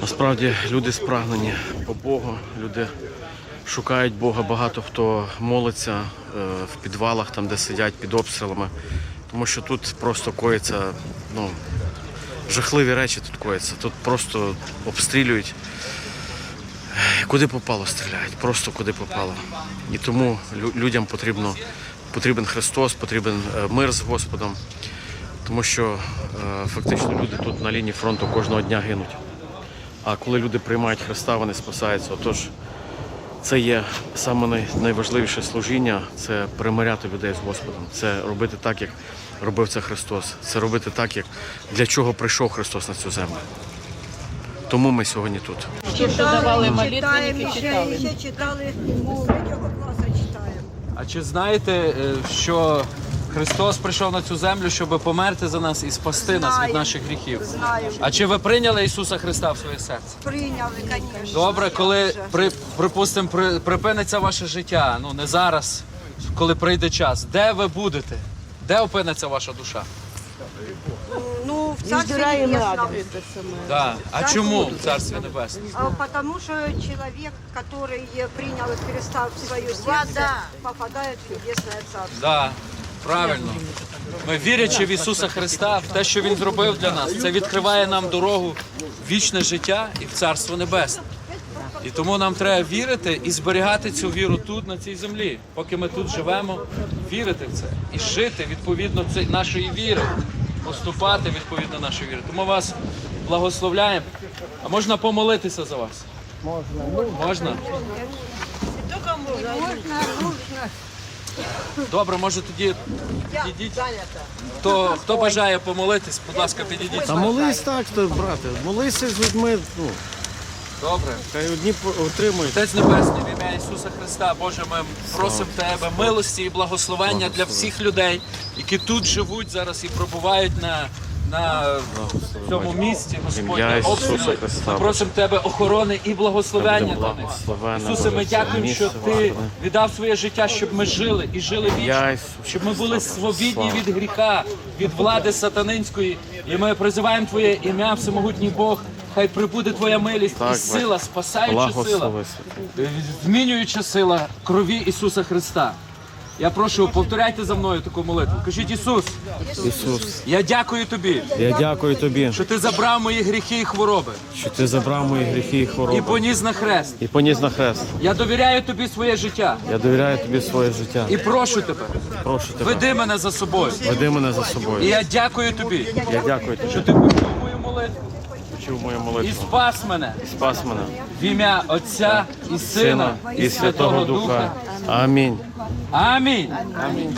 Насправді люди спрагнені по Богу, люди шукають Бога. Багато хто молиться е, в підвалах, там де сидять під обстрілами, тому що тут просто коїться, ну, жахливі речі тут коїться. Тут просто обстрілюють. Куди попало стріляють, просто куди попало. І тому людям потрібно, потрібен Христос, потрібен е, мир з Господом, тому що е, фактично люди тут на лінії фронту кожного дня гинуть. А коли люди приймають Христа, вони спасаються. Отож, це є саме найважливіше служіння це примиряти людей з Господом. Це робити так, як робив це Христос. Це робити так, як для чого прийшов Христос на цю землю. Тому ми сьогодні тут. давали молитвенники, читаємо, ще, читали. ще читали, мов, третього класу читаємо. А чи знаєте, е, що Христос прийшов на цю землю, щоб померти за нас і спасти нас від наших гріхів? Знаю, А чи ви прийняли Ісуса Христа в своє серце? прийняли, звісно. Добре, коли при, припустимо, при, припиниться ваше життя, ну не зараз, коли прийде час, де ви будете? Де опиниться ваша душа? Ну, в царстві небесном. Да. А чому в Царстві Небесному? А Потому что человек, который принял Христа в свое сердце, попадает в небесное царство. Да, правильно. Ми вірячи в Ісуса Христа, в те, що Він зробив для нас, це відкриває нам дорогу в вічне життя і в Царство Небесне. І тому нам треба вірити і зберігати цю віру тут, на цій землі, поки ми тут живемо, вірити в це і жити відповідно нашої віри, поступати відповідно нашої віри. Тому вас благословляємо. А можна помолитися за вас? Можна. Можна? Можно, нужно. Добре, може тоді підійдіть. Хто, хто бажає помолитись, будь ласка, підійдіть. Та молись так, то, брате, молися з людьми. Ну, Добре. хай одні по- отримують. Отець Небесний, в ім'я Ісуса Христа, Боже, ми просимо Тебе милості і благословення для всіх людей, які тут живуть зараз і пробувають на, на цьому місці, Ісуса. Христа, Ми просимо Тебе охорони і благословення для них. Ісусе, ми дякуємо, що Ти віддав своє життя, щоб ми жили і жили вічно, щоб ми були свобідні від гріха, від влади сатанинської. І ми призиваємо Твоє ім'я, всемогутній Бог. Хай прибуде Твоя милість Так, і сила, спасаюча сила. Змінююча сила крові Ісуса Христа. Я прошу, повторяйте за мною таку молитву. Кажіть, Ісус, Ісус, я дякую тобі, я дякую тобі, що ти забрав мої гріхи і хвороби що ти забрав мої гріхи і і хвороби. поніс на хрест. І поніс на хрест. Я довіряю тобі своє життя Я довіряю тобі своє життя. і прошу тебе, Прошу тебе, веди мене за собою. веди мене за І я дякую тобі, Я дякую тобі, що ти почув мою молитву почув мою і спас мене Спас мене, в ім'я Отця і Сина і Святого Духа. Амінь. Амінь.